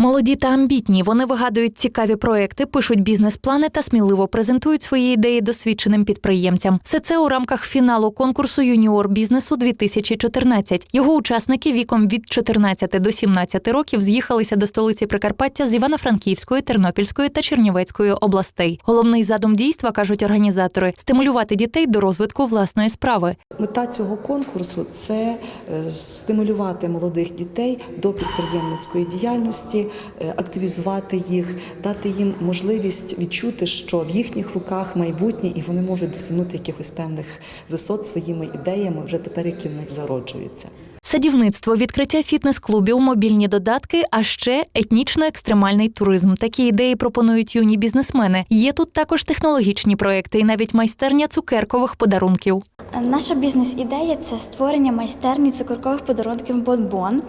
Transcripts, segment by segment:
Молоді та амбітні. Вони вигадують цікаві проекти, пишуть бізнес-плани та сміливо презентують свої ідеї досвідченим підприємцям. Все це у рамках фіналу конкурсу Юніор бізнесу 2014. Його учасники віком від 14 до 17 років з'їхалися до столиці Прикарпаття з Івано-Франківської, Тернопільської та Чернівецької областей. Головний задум дійства кажуть організатори стимулювати дітей до розвитку власної справи. Мета цього конкурсу це е, стимулювати молодих дітей до підприємницької діяльності, активізувати їх, дати їм можливість відчути, що в їхніх руках майбутнє, і вони можуть досягнути якихось певних висот своїми ідеями вже тепер, які в них зароджуються. Садівництво, відкриття фітнес-клубів, мобільні додатки, а ще етнічно-екстремальний туризм. Такі ідеї пропонують юні бізнесмени. Є тут також технологічні проекти і навіть майстерня цукеркових подарунків. Наша бізнес-ідея це створення майстерні цукоркових подарунків Бонбон,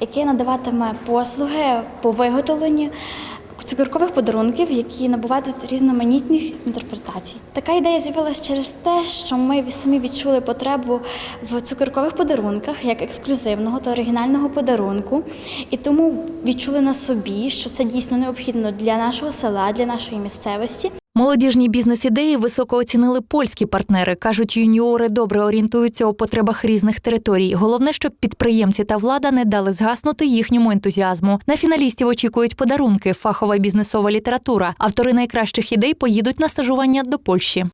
яке надаватиме послуги по виготовленню цукеркових подарунків, які набувають різноманітних інтерпретацій. Така ідея з'явилася через те, що ми самі відчули потребу в цукеркових подарунках як ексклюзивного та оригінального подарунку, і тому відчули на собі, що це дійсно необхідно для нашого села, для нашої місцевості. Молодіжні бізнес-ідеї високо оцінили польські партнери. кажуть, юніори добре орієнтуються у потребах різних територій. Головне, щоб підприємці та влада не дали згаснути їхньому ентузіазму. На фіналістів очікують подарунки, фахова бізнесова література. Автори найкращих ідей поїдуть на стажування до Польщі.